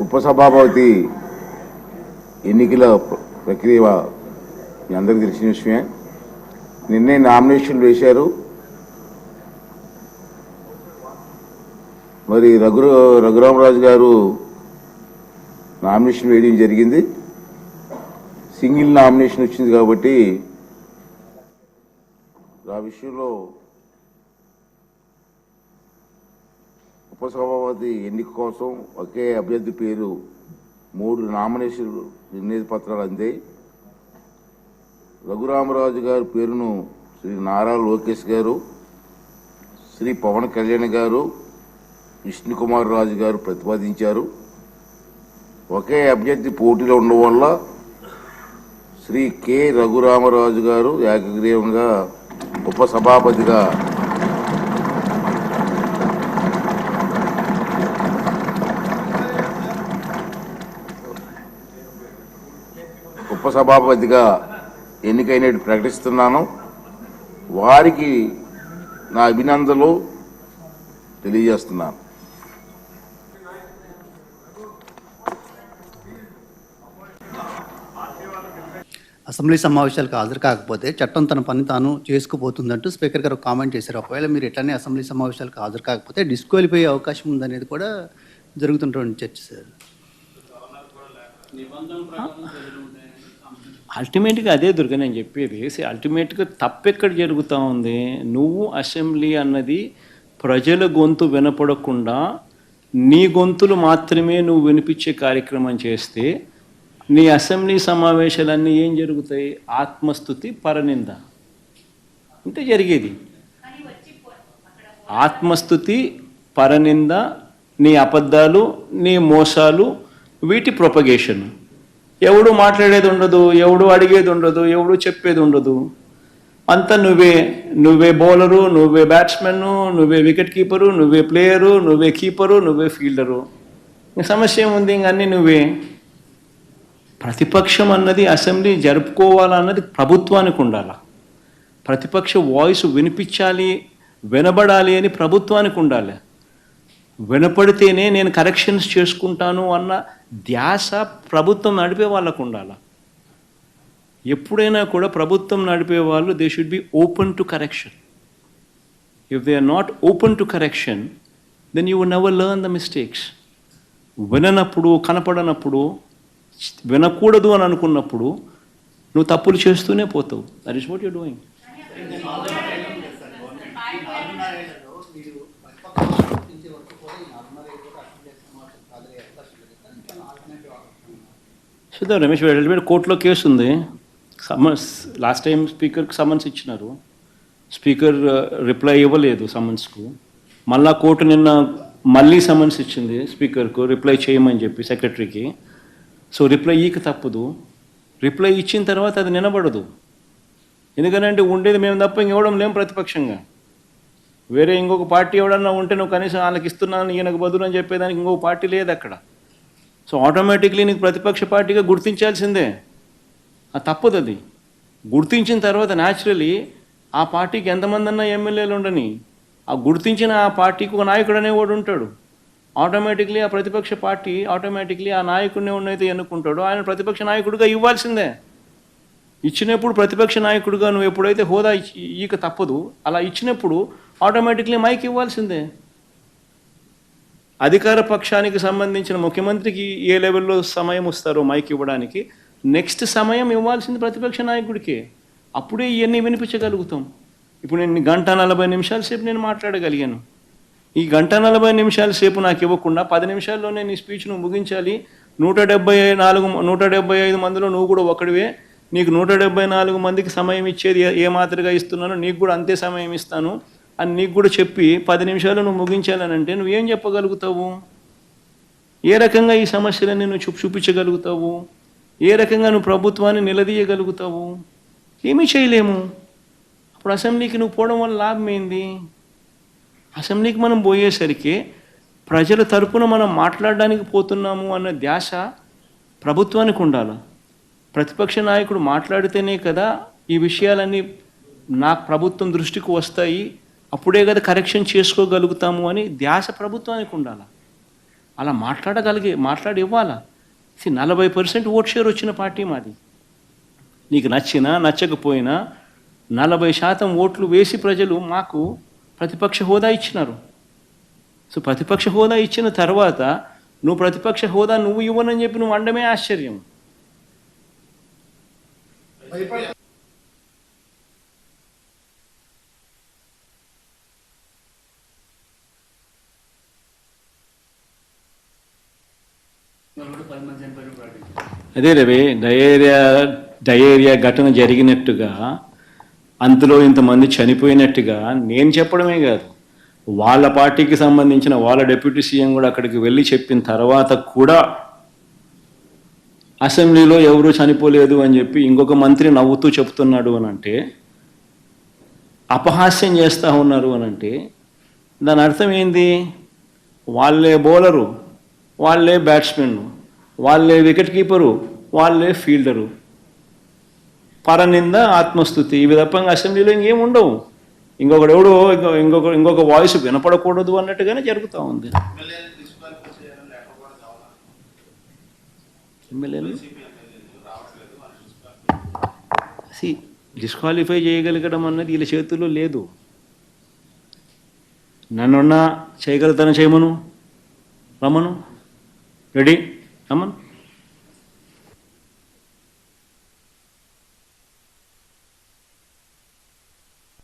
ఉపసభాపతి ఎన్నికల ప్ర- ప్రక్రియ మీ అందరికీ తెలిసిన విషయమే. నిన్నే నామినేషన్లు వేశారు. మరి రఘు రఘురామరాజు గారు నామినేషన్ వేయడం జరిగింది. సింగిల్ నామినేషన్ వచ్చింది కాబట్టి ఆ విషయంలో ఉపసభాపతి ఎన్నిక కోసం ఒకే అభ్యర్థి పేరు మూడు నామినేషన్ నిర్ణయ పత్రాలు అందాయి. రఘురామరాజు గారి పేరును శ్రీ నారా లోకేష్ గారు శ్రీ పవన్ కళ్యాణ్ గారు విష్ణుకుమార్ రాజు గారు ప్రతిపాదించారు. ఒకే అభ్యర్థి పోటీలో ఉండడం వల్ల శ్రీ కె రఘురామరాజు గారు ఏకగ్రీవంగా ఉపసభాపతిగా ఉపసభాపతిగా ఎన్నికైనట్టు ప్రకటిస్తున్నాను. వారికి నా అభినందనలు తెలియజేస్తున్నాను. అసెంబ్లీ సమావేశాలకు హాజరు కాకపోతే చట్టం తన పని తాను చేసుకుపోతుందంటూ స్పీకర్ గారు కామెంట్ చేశారు. ఒకవేళ మీరు ఎట్లనే అసెంబ్లీ సమావేశాలకు హాజరు కాకపోతే డిస్క్వాలిఫై అయ్యే అవకాశం ఉందనేది కూడా జరుగుతుంటుంది చర్చ సార్. అల్టిమేట్గా అదే దుర్గ నేను చెప్పేది. అల్టిమేట్గా తప్పెక్కడ జరుగుతూ ఉంది? నువ్వు అసెంబ్లీ అన్నది ప్రజల గొంతు వినపడకుండా నీ గొంతులు మాత్రమే నువ్వు వినిపించే కార్యక్రమం చేస్తే నీ అసెంబ్లీ సమావేశాలన్నీ ఏం జరుగుతాయి? ఆత్మస్థుతి పరనింద. ఇంతే జరిగేది. ఆత్మస్థుతి పరనింద నీ అబద్ధాలు నీ మోసాలు వీటి ప్రొపగేషన్ ఎవడు మాట్లాడేది ఉండదు ఎవడు అడిగేది ఉండదు ఎవడు చెప్పేది ఉండదు. అంతా నువ్వే నువ్వే బౌలరు నువ్వే బ్యాట్స్మెన్ నువ్వే వికెట్ కీపరు నువ్వే ప్లేయరు నువ్వే కీపరు నువ్వే ఫీల్డరు. ఇంక సమస్య ఏముంది? ఇంకన్నీ నువ్వే. ప్రతిపక్షం అన్నది అసెంబ్లీ జరుపుకోవాలన్నది ప్రభుత్వానికి ఉండాలి? ప్రతిపక్ష వాయిస్ వినిపించాలి వినబడాలి అని ప్రభుత్వానికి ఉండాలి. వినపడితేనే నేను కరెక్షన్స్ చేసుకుంటాను అన్న ధ్యాస ప్రభుత్వం నడిపే వాళ్ళకు ఉండాలా? ఎప్పుడైనా కూడా ప్రభుత్వం నడిపే వాళ్ళు they should be open to correction if they are not open to correction then you never learn the mistakes విననప్పుడు కనపడనప్పుడు వినకూడదు అని అనుకున్నప్పుడు నువ్వు తప్పులు చేస్తూనే పోతావు. That is what you doing చూద్దాం రమేష్ రెడ్డి మీద కోర్టులో కేసు ఉంది. సమన్స్ లాస్ట్ టైం స్పీకర్కి సమన్స్ ఇచ్చినారు. స్పీకర్ రిప్లై uh, ఇవ్వలేదు సమన్స్కు మళ్ళా కోర్టు నిన్న మళ్ళీ సమన్స్ ఇచ్చింది స్పీకర్కు రిప్లై చేయమని చెప్పి సెక్రటరీకి సో రిప్లై ఈక తప్పదు. రిప్లై ఇచ్చిన తర్వాత అది నినబడదు ఎందుకనంటే ఉండేది మేము తప్ప ఇంకెవడం లేం ప్రతిపక్షంగా. వేరే ఇంకొక పార్టీ ఎవడన్నా ఉంటే నువ్వు కనీసం వాళ్ళకి ఇస్తున్నాను ఈయనకు బదులు అని చెప్పేదానికి ఇంకొక పార్టీ లేదు అక్కడ. సో ఆటోమేటిక్లీ నీకు ప్రతిపక్ష పార్టీగా గుర్తించాల్సిందే. అది తప్పదు అది. గుర్తించిన తర్వాత న్యాచురలీ ఆ పార్టీకి ఎంతమంది అన్నా ఎమ్మెల్యేలు ఉండని ఆ గుర్తించిన ఆ పార్టీకి ఒక నాయకుడు అనేవాడు ఉంటాడు. ఆటోమేటిక్లీ ఆ ప్రతిపక్ష పార్టీ ఆటోమేటిక్లీ ఆ నాయకుడిని ఉన్నైతే ఎన్నుకుంటాడో ఆయన ప్రతిపక్ష నాయకుడిగా ఇవ్వాల్సిందే. ఇచ్చినప్పుడు ప్రతిపక్ష నాయకుడిగా నువ్వు ఎప్పుడైతే హోదా ఇక ఈక తప్పదు. అలా ఇచ్చినప్పుడు ఆటోమేటిక్లీ మైక్ ఇవ్వాల్సిందే. అధికార పక్షానికి సంబంధించిన ముఖ్యమంత్రికి ఏ లెవెల్లో సమయం వస్తారో మైక్ ఇవ్వడానికి నెక్స్ట్ సమయం ఇవ్వాల్సింది ప్రతిపక్ష నాయకుడికే. అప్పుడే ఇవన్నీ వినిపించగలుగుతాం. ఇప్పుడు నేను గంట నలభై నిమిషాల సేపు నేను మాట్లాడగలిగాను. ఈ గంట నలభై నిమిషాల సేపు నాకు ఇవ్వకుండా పది నిమిషాల్లోనే నేను ఈ స్పీచ్ను ముగించాలి. నూట డెబ్బై నాలుగు నూట డెబ్బై ఐదు మందిలో నువ్వు కూడా ఒకడివే. నీకు నూట డెబ్బై నాలుగు మందికి సమయం ఇచ్చేది ఏ- ఏ మాదిరిగా ఇస్తున్నానో నీకు కూడా అంతే సమయం ఇస్తాను. అని నీకు కూడా చెప్పి పది నిమిషాలు నువ్వు ముగించాలని అంటే నువ్వేం చెప్పగలుగుతావు? ఏ రకంగా ఈ సమస్యలన్నీ నువ్వు చూపు చూపించగలుగుతావు? ఏ రకంగా నువ్వు ప్రభుత్వాన్ని నిలదీయగలుగుతావు? ఏమీ చేయలేము. అప్పుడు అసెంబ్లీకి నువ్వు పోవడం వల్ల లాభం ఏంది? అసెంబ్లీకి మనం పోయేసరికి ప్రజల తరపున మనం మాట్లాడడానికి పోతున్నాము అన్న ధ్యాస ప్రభుత్వానికి ఉండాలి. ప్రతిపక్ష నాయకుడు మాట్లాడితేనే కదా ఈ విషయాలన్నీ నాకు ప్రభుత్వం దృష్టికి వస్తాయి అప్పుడే కదా కరెక్షన్ చేసుకోగలుగుతాము అని ధ్యాస ప్రభుత్వానికి ఉండాలి? అలా మాట్లాడగలిగే మాట్లాడి ఇవ్వాలా నలభై పర్సెంట్ ఓట్ షేర్ వచ్చిన పార్టీ మాది. నీకు నచ్చినా నచ్చకపోయినా నలభై శాతం ఓట్లు వేసి ప్రజలు మాకు ప్రతిపక్ష హోదా ఇచ్చినారు. సో ప్రతిపక్ష హోదా ఇచ్చిన తర్వాత నువ్వు ప్రతిపక్ష హోదా నువ్వు ఇవ్వనని చెప్పి నువ్వు అండమే ఆశ్చర్యం. అదే రవి డయేరియా డయేరియా ఘటన జరిగినట్టుగా అందులో ఇంతమంది చనిపోయినట్టుగా నేను చెప్పడమే కాదు. వాళ్ళ పార్టీకి సంబంధించిన వాళ్ళ డిప్యూటీ సీఎం కూడా అక్కడికి వెళ్ళి చెప్పిన తర్వాత కూడా అసెంబ్లీలో ఎవరూ చనిపోలేదు అని చెప్పి ఇంకొక మంత్రి నవ్వుతూ చెప్తున్నాడు అని అంటే అపహాస్యం చేస్తూ ఉన్నారు అని అంటే దాని అర్థం ఏంది? వాళ్ళే బౌలరు వాళ్ళే బ్యాట్స్మెన్ వాళ్ళే వికెట్ కీపరు వాళ్ళే ఫీల్డరు పరనింద ఆత్మస్థుతి ఇవి తప్ప అసెంబ్లీలో ఇంకేం ఉండవు ఇంకొకడు ఎవడో ఇంకో ఇంకొక ఇంకొక వాయిస్ వినపడకూడదు అన్నట్టుగానే జరుగుతూ ఉంది. ఎమ్మెల్యేలు డిస్క్వాలిఫై చేయగలగడం అన్నది వీళ్ళ చేతుల్లో లేదు. నన్నున్నా చేయగలుగుతాను చేయమను? రమ్మను? రెడీ? రమ్మను